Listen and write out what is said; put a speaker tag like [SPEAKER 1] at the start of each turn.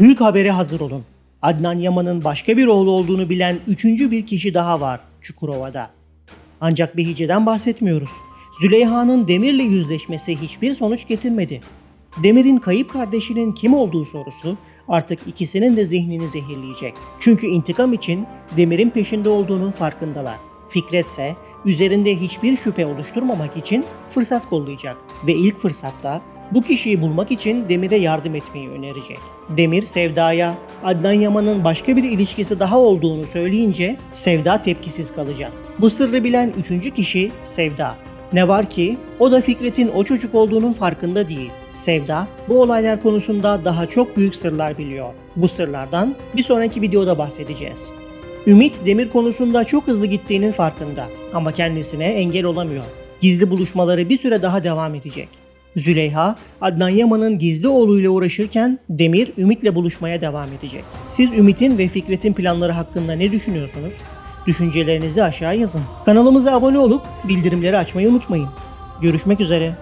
[SPEAKER 1] Büyük habere hazır olun. Adnan Yaman'ın başka bir oğlu olduğunu bilen üçüncü bir kişi daha var Çukurova'da. Ancak Behice'den bahsetmiyoruz. Züleyha'nın Demir'le yüzleşmesi hiçbir sonuç getirmedi. Demir'in kayıp kardeşinin kim olduğu sorusu artık ikisinin de zihnini zehirleyecek. Çünkü intikam için Demir'in peşinde olduğunun farkındalar. Fikret ise üzerinde hiçbir şüphe oluşturmamak için fırsat kollayacak ve ilk fırsatta bu kişiyi bulmak için Demir'e yardım etmeyi önerecek. Demir Sevda'ya Adnan Yaman'ın başka bir ilişkisi daha olduğunu söyleyince Sevda tepkisiz kalacak. Bu sırrı bilen üçüncü kişi Sevda. Ne var ki o da Fikret'in o çocuk olduğunun farkında değil. Sevda bu olaylar konusunda daha çok büyük sırlar biliyor. Bu sırlardan bir sonraki videoda bahsedeceğiz. Ümit Demir konusunda çok hızlı gittiğinin farkında ama kendisine engel olamıyor. Gizli buluşmaları bir süre daha devam edecek. Züleyha, Adnan Yaman'ın gizli oğluyla uğraşırken Demir Ümit'le buluşmaya devam edecek. Siz Ümit'in ve Fikret'in planları hakkında ne düşünüyorsunuz? Düşüncelerinizi aşağı yazın. Kanalımıza abone olup bildirimleri açmayı unutmayın. Görüşmek üzere.